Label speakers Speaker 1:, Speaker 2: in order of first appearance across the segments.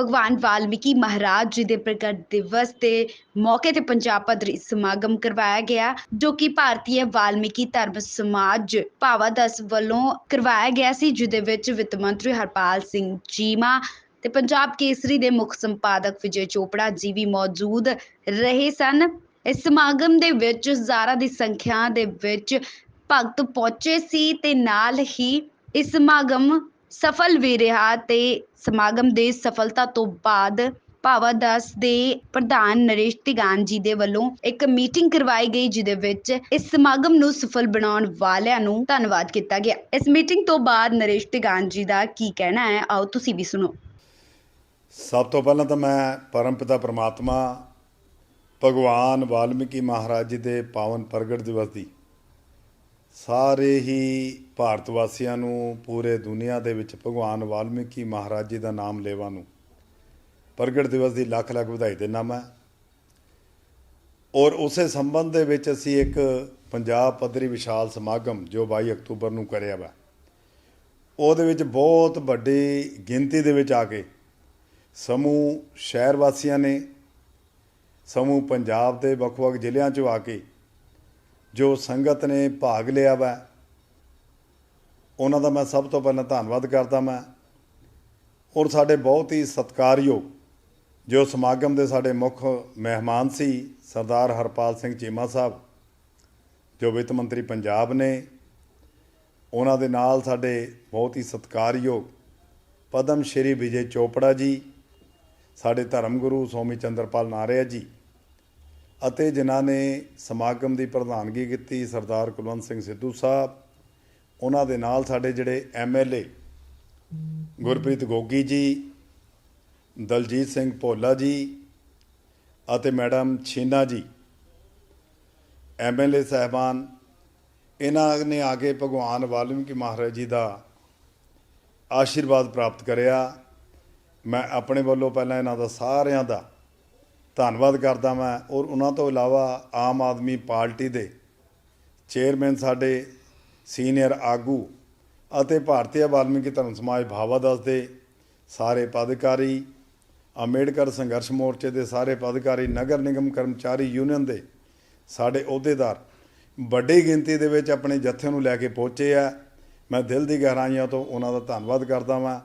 Speaker 1: ਭਗਵਾਨ ਵਾਲਮੀਕੀ ਮਹਾਰਾਜ ਜੀ ਦੇ ਪ੍ਰਗਟ ਦਿਵਸ ਦੇ ਮੌਕੇ ਤੇ ਪੰਜਾਬ ਪੱਧਰੀ ਸਮਾਗਮ ਕਰਵਾਇਆ ਗਿਆ, ਜੋ ਕਿ ਭਾਰਤੀ ਵਾਲਮੀਕੀ ਧਰਮ ਸਮਾਜ ਭਾਵਾਦਸ ਵੱਲੋਂ ਕਰਵਾਇਆ ਗਿਆ ਸੀ, ਜਿਹਦੇ ਵਿੱਚ ਵਿੱਤ ਮੰਤਰੀ ਹਰਪਾਲ ਸਿੰਘ ਚੀਮਾ ਤੇ ਪੰਜਾਬ ਕੇਸਰੀ ਦੇ ਮੁੱਖ ਸੰਪਾਦਕ ਵਿਜੇ ਚੋਪੜਾ ਜੀ ਵੀ ਮੌਜੂਦ ਰਹੇ ਸਨ। ਇਸ ਸਮਾਗਮ ਦੇ ਵਿੱਚ ਹਜ਼ਾਰਾਂ ਦੀ ਸੰਖਿਆ ਦੇ ਵਿੱਚ ਭਗਤ ਪਹੁੰਚੇ ਸੀ ਤੇ ਨਾਲ ਹੀ ਇਸ ਸਮਾਗਮ ਸਫਲ ਵੀ ਰਿਹਾ ਤੇ ਸਮਾਗਮ ਦੇ ਸਫਲਤਾ ਤੋਂ ਬਾਅਦ ਭਾਵਾਦਾਸ ਦੇ ਪ੍ਰਧਾਨ ਨਰੇਸ਼ ਤਿਗਾਨ ਜੀ ਦੇ ਵੱਲੋਂ ਇੱਕ ਮੀਟਿੰਗ ਕਰਵਾਈ ਗਈ, ਜਿਹਦੇ ਵਿੱਚ ਇਸ ਸਮਾਗਮ ਨੂੰ ਸਫਲ ਬਣਾਉਣ ਵਾਲਿਆਂ ਨੂੰ ਧੰਨਵਾਦ ਕੀਤਾ ਗਿਆ। ਇਸ ਮੀਟਿੰਗ ਤੋਂ ਬਾਅਦ ਨਰੇਸ਼ ਤਿਗਾਨ ਜੀ ਦਾ ਕੀ ਕਹਿਣਾ ਹੈ, ਆਓ ਤੁਸੀਂ ਵੀ ਸੁਣੋ।
Speaker 2: ਸਭ ਤੋਂ ਪਹਿਲਾਂ ਤਾਂ ਮੈਂ ਪਰਮਪਿਤਾ ਪ੍ਰਮਾਤਮਾ, ਭਗਵਾਨ ਵਾਲਮੀਕੀ ਮਹਾਰਾਜ ਜੀ ਦੇ ਪਾਵਨ ਪ੍ਰਗਟ ਦਿਵਸ ਦੀ ਸਾਰੇ ਹੀ ਭਾਰਤ ਵਾਸੀਆਂ ਨੂੰ ਪੂਰੇ ਦੁਨੀਆ ਦੇ ਵਿੱਚ ਭਗਵਾਨ ਵਾਲਮੀਕੀ ਮਹਾਰਾਜ ਜੀ ਦਾ ਨਾਮ ਲੈਵਾ ਨੂੰ ਪ੍ਰਗਟ ਦਿਵਸ ਦੀ ਲੱਖ ਲੱਖ ਵਧਾਈ ਦਿੰਦਾ ਮੈਂ ਔਰ ਉਸੇ ਸੰਬੰਧ ਦੇ ਵਿੱਚ ਅਸੀਂ ਇੱਕ ਪੰਜਾਬ ਪੱਧਰੀ ਵਿਸ਼ਾਲ ਸਮਾਗਮ ਜੋ 22 ਅਕਤੂਬਰ ਨੂੰ ਕਰਿਆ ਵਾ, ਉਹਦੇ ਵਿੱਚ ਬਹੁਤ ਵੱਡੀ ਗਿਣਤੀ ਦੇ ਵਿੱਚ ਆ ਕੇ ਸਮੂਹ ਸ਼ਹਿਰ ਵਾਸੀਆਂ ਨੇ, ਸਮੂਹ ਪੰਜਾਬ ਦੇ ਵੱਖ-ਵੱਖ ਜ਼ਿਲ੍ਹਿਆਂ 'ਚੋਂ ਆ ਕੇ ਜੋ ਸੰਗਤ ਨੇ ਭਾਗ ਲਿਆ ਵਾ, ਉਹਨਾਂ ਦਾ ਮੈਂ ਸਭ ਤੋਂ ਪਹਿਲਾਂ ਧੰਨਵਾਦ ਕਰਦਾ ਮੈਂ। ਔਰ ਸਾਡੇ ਬਹੁਤ ਹੀ ਸਤਿਕਾਰਯੋਗ ਜੋ ਸਮਾਗਮ ਦੇ ਸਾਡੇ ਮੁੱਖ ਮਹਿਮਾਨ ਸੀ, ਸਰਦਾਰ ਹਰਪਾਲ ਸਿੰਘ ਚੀਮਾ ਸਾਹਿਬ, ਜੋ ਵਿੱਤ ਮੰਤਰੀ ਪੰਜਾਬ ਨੇ, ਉਹਨਾਂ ਦੇ ਨਾਲ ਸਾਡੇ ਬਹੁਤ ਹੀ ਸਤਿਕਾਰਯੋਗ ਪਦਮ ਸ਼੍ਰੀ ਵਿਜੇ ਚੋਪੜਾ ਜੀ, ਸਾਡੇ ਧਰਮ ਗੁਰੂ ਸਵਾਮੀ ਚੰਦਰਪਾਲ ਨਾਰਿਆ ਜੀ ਅਤੇ ਜਿਨ੍ਹਾਂ ਨੇ ਸਮਾਗਮ ਦੀ ਪ੍ਰਧਾਨਗੀ ਕੀਤੀ, ਸਰਦਾਰ ਕੁਲਵੰਤ ਸਿੰਘ ਸਿੱਧੂ ਸਾਹਿਬ, ਉਹਨਾਂ ਦੇ ਨਾਲ ਸਾਡੇ ਜਿਹੜੇ ਐਮਐਲਏ ਗੁਰਪ੍ਰੀਤ ਗੋਗੀ ਜੀ, ਦਲਜੀਤ ਸਿੰਘ ਭੋਲਾ ਜੀ ਅਤੇ ਮੈਡਮ ਛੀਨਾ ਜੀ ਐਮਐਲਏ ਸਹਿਬਾਨ, ਇਹਨਾਂ ਨੇ ਆ ਕੇ ਭਗਵਾਨ ਵਾਲਮੀਕੀ ਮਹਾਰਾਜ ਜੀ ਦਾ ਆਸ਼ੀਰਵਾਦ ਪ੍ਰਾਪਤ ਕਰਿਆ। ਮੈਂ ਆਪਣੇ ਵੱਲੋਂ ਪਹਿਲਾਂ ਇਹਨਾਂ ਦਾ ਸਾਰਿਆਂ ਦਾ ਧੰਨਵਾਦ ਕਰਦਾ ਮੈਂ ਔਰ ਉਹਨਾਂ ਤੋਂ ਇਲਾਵਾ ਆਮ ਆਦਮੀ ਪਾਰਟੀ ਦੇ ਚੇਅਰਮੈਨ ਸਾਡੇ ਸੀਨੀਅਰ ਆਗੂ ਅਤੇ ਭਾਰਤੀ ਵਾਲਮੀਕੀ ਧਰਮ ਸਮਾਜ ਭਾਵਾਦਾਸ ਦੇ ਸਾਰੇ ਪਦਾਧਿਕਾਰੀ, ਅੰਬੇਡਕਰ ਸੰਘਰਸ਼ ਮੋਰਚੇ ਦੇ ਸਾਰੇ ਪਦਕਾਰੀ ਨਗਰ ਨਿਗਮ ਕਰਮਚਾਰੀ ਯੂਨੀਅਨ ਦੇ ਸਾਡੇ ਅਹੁਦੇਦਾਰ ਵੱਡੀ ਗਿਣਤੀ ਦੇ ਵਿੱਚ ਆਪਣੇ ਜੱਥੇ ਨੂੰ ਲੈ ਕੇ ਪਹੁੰਚੇ ਆ। ਮੈਂ ਦਿਲ ਦੀ ਗਹਿਰਾਈਆਂ ਤੋਂ ਉਹਨਾਂ ਦਾ ਧੰਨਵਾਦ ਕਰਦਾ ਵਾਂ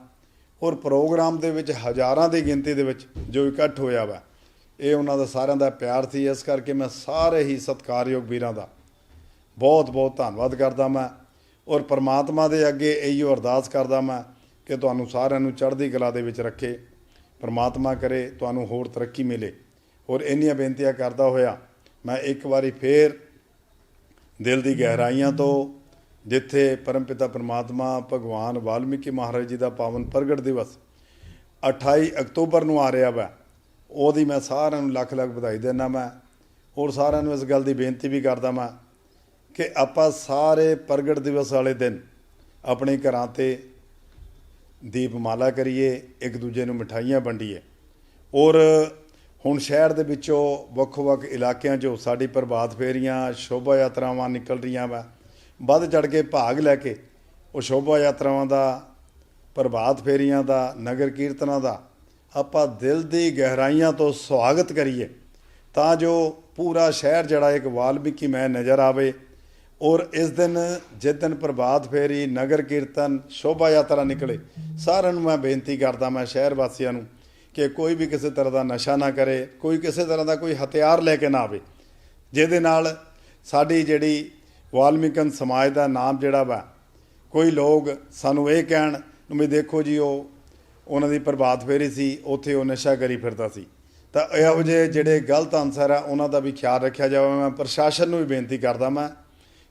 Speaker 2: ਔਰ ਪ੍ਰੋਗਰਾਮ ਦੇ ਵਿੱਚ ਹਜ਼ਾਰਾਂ ਦੀ ਗਿਣਤੀ ਦੇ ਵਿੱਚ ਜੋ ਇਕੱਠ ਹੋਇਆ ਵਾ ਇਹ ਉਹਨਾਂ ਦਾ ਸਾਰਿਆਂ ਦਾ ਪਿਆਰ ਸੀ, ਇਸ ਕਰਕੇ ਮੈਂ ਸਾਰੇ ਹੀ ਸਤਿਕਾਰਯੋਗ ਵੀਰਾਂ ਦਾ ਬਹੁਤ ਬਹੁਤ ਧੰਨਵਾਦ ਕਰਦਾ ਮੈਂ ਔਰ ਪਰਮਾਤਮਾ ਦੇ ਅੱਗੇ ਇਹੀ ਅਰਦਾਸ ਕਰਦਾ ਮੈਂ ਕਿ ਤੁਹਾਨੂੰ ਸਾਰਿਆਂ ਨੂੰ ਚੜ੍ਹਦੀ ਕਲਾ ਦੇ ਵਿੱਚ ਰੱਖੇ, ਪਰਮਾਤਮਾ ਕਰੇ, ਤੁਹਾਨੂੰ ਹੋਰ ਤਰੱਕੀ ਮਿਲੇ। ਔਰ ਇੰਨੀਆਂ ਬੇਨਤੀਆਂ ਕਰਦਾ ਹੋਇਆ ਮੈਂ ਇੱਕ ਵਾਰੀ ਫੇਰ ਦਿਲ ਦੀ ਗਹਿਰਾਈਆਂ ਤੋਂ ਜਿੱਥੇ ਪਰਮਪਿਤਾ ਪਰਮਾਤਮਾ ਭਗਵਾਨ ਵਾਲਮੀਕੀ ਮਹਾਰਾਜ ਜੀ ਦਾ ਪਾਵਨ ਪ੍ਰਗਟ ਦਿਵਸ 28 ਅਕਤੂਬਰ ਨੂੰ ਆ ਰਿਹਾ ਵਾ ਉਹਦੀ ਮੈਂ ਸਾਰਿਆਂ ਨੂੰ ਲੱਖ ਲੱਖ ਵਧਾਈ ਦਿੰਦਾ ਮੈਂ ਔਰ ਸਾਰਿਆਂ ਨੂੰ ਇਸ ਗੱਲ ਦੀ ਬੇਨਤੀ ਵੀ ਕਰਦਾ ਮੈਂ ਕਿ ਆਪਾਂ ਸਾਰੇ ਪ੍ਰਗਟ ਦਿਵਸ ਵਾਲੇ ਦਿਨ ਆਪਣੇ ਘਰਾਂ ਤੇ ਦੀਪਮਾਲਾ ਕਰੀਏ, ਇੱਕ ਦੂਜੇ ਨੂੰ ਮਠਾਈਆਂ ਵੰਡੀਏ। ਔਰ ਹੁਣ ਸ਼ਹਿਰ ਦੇ ਵਿੱਚੋਂ ਵੱਖ-ਵੱਖ ਇਲਾਕਿਆਂ 'ਚੋਂ ਸਾਡੀ ਪ੍ਰਭਾਤ ਫੇਰੀਆਂ, ਸ਼ੋਭਾ ਯਾਤਰਾਵਾਂ ਨਿਕਲ ਰਹੀਆਂ ਵਾ। ਵੱਧ ਚੜ ਕੇ ਭਾਗ ਲੈ ਕੇ ਉਹ ਸ਼ੋਭਾ ਯਾਤਰਾਵਾਂ ਦਾ, ਪ੍ਰਭਾਤ ਫੇਰੀਆਂ ਦਾ, ਨਗਰ ਕੀਰਤਨਾਂ ਦਾ ਆਪਾਂ ਦਿਲ ਦੀ ਗਹਿਰਾਈਆਂ ਤੋਂ ਸਵਾਗਤ ਕਰੀਏ, ਤਾਂ ਜੋ ਪੂਰਾ ਸ਼ਹਿਰ ਜਿਹੜਾ ਇੱਕ ਵਾਲਮੀਕੀ ਮੈਂ ਨਜ਼ਰ ਆਵੇ ਔਰ ਇਸ ਦਿਨ ਜਿਸ ਦਿਨ ਪ੍ਰਭਾਤ ਫੇਰੀ, ਨਗਰ ਕੀਰਤਨ, ਸ਼ੋਭਾ ਯਾਤਰਾ ਨਿਕਲੇ, ਸਾਰਿਆਂ ਨੂੰ ਮੈਂ ਬੇਨਤੀ ਕਰਦਾ ਮੈਂ ਸ਼ਹਿਰ ਵਾਸੀਆਂ ਨੂੰ ਕਿ ਕੋਈ ਵੀ ਕਿਸੇ ਤਰ੍ਹਾਂ ਦਾ ਨਸ਼ਾ ਨਾ ਕਰੇ, ਕੋਈ ਕਿਸੇ ਤਰ੍ਹਾਂ ਦਾ ਕੋਈ ਹਥਿਆਰ ਲੈ ਕੇ ਨਾ ਆਵੇ, ਜਿਹਦੇ ਨਾਲ ਸਾਡੀ ਜਿਹੜੀ ਵਾਲਮੀਕਨ ਸਮਾਜ ਦਾ ਨਾਮ ਜਿਹੜਾ ਵਾ, ਕੋਈ ਲੋਕ ਸਾਨੂੰ ਇਹ ਕਹਿਣ ਨੂੰ ਵੀ ਦੇਖੋ ਜੀ, ਉਹ ਉਹਨਾਂ ਦੀ ਪ੍ਰਭਾਤ ਫੇਰੀ ਸੀ, ਉੱਥੇ ਉਹ ਨਸ਼ਾ ਕਰੀ ਫਿਰਦਾ ਸੀ। ਤਾਂ ਇਹੋ ਜਿਹੇ ਜਿਹੜੇ ਗਲਤ ਅਨਸਰ ਆ, ਉਹਨਾਂ ਦਾ ਵੀ ਖਿਆਲ ਰੱਖਿਆ ਜਾਵੇ। ਮੈਂ ਪ੍ਰਸ਼ਾਸਨ ਨੂੰ ਵੀ ਬੇਨਤੀ ਕਰਦਾ ਮੈਂ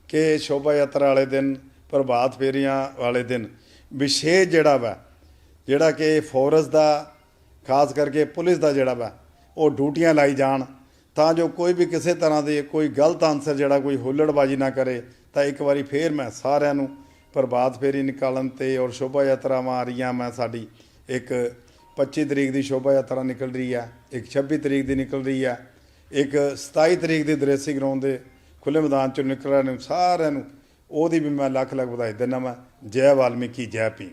Speaker 2: ਕਿ ਸ਼ੋਭਾ ਯਾਤਰਾ ਵਾਲੇ ਦਿਨ, ਪ੍ਰਭਾਤ ਫੇਰੀਆਂ ਵਾਲੇ ਦਿਨ ਵਿਸ਼ੇਸ਼ ਜਿਹੜਾ ਵਾ, ਜਿਹੜਾ ਕਿ ਫੋਰਸ ਦਾ, ਖਾਸ ਕਰਕੇ ਪੁਲਿਸ ਦਾ ਜਿਹੜਾ ਵਾ, ਉਹ ਡਿਊਟੀਆਂ ਲਾਈ ਜਾਣ। ਤਾਂ ਜੋ ਕੋਈ ਵੀ ਕਿਸੇ ਤਰ੍ਹਾਂ ਦੇ ਕੋਈ ਗਲਤ ਆਨਸਰ ਜਿਹੜਾ ਕੋਈ ਹੁੱਲੜਬਾਜੀ ਨਾ ਕਰੇ, ਤਾਂ ਇੱਕ ਵਾਰੀ ਫੇਰ ਮੈਂ ਸਾਰਿਆਂ ਨੂੰ ਪ੍ਰਭਾਤ ਫੇਰੀ ਨਿਕਾਲਣ ਤੇ ਔਰ ਸ਼ੋਭਾ ਯਾਤਰਾਵਾਂ ਆ ਰਹੀਆਂ ਮੈਂ ਸਾਡੀ ਇੱਕ 25 ਤਰੀਕ ਦੀ ਸ਼ੋਭਾ ਯਾਤਰਾ ਨਿਕਲ ਰਹੀ ਹੈ, ਇੱਕ 26 ਤਰੀਕ ਦੀ ਨਿਕਲ ਰਹੀ ਹੈ, ਇੱਕ 27 ਤਰੀਕ ਦੀ ਦਰੇਸੀ ਗਰਾਊਂਡ ਦੇ ਖੁੱਲੇ ਮੈਦਾਨ ਚੋਂ ਨਿਕਲ ਰਹੇ ਨੇ ਸਾਰਿਆਂ ਨੂੰ। ਉਹਦੀ ਵੀ ਮੈਂ ਲੱਖ ਲੱਖ ਵਧਾਈ ਦਿੰਦਾ ਮੈਂ ਜੈ ਵਾਲਮੀਕੀ, ਜੈ ਭੀਮ।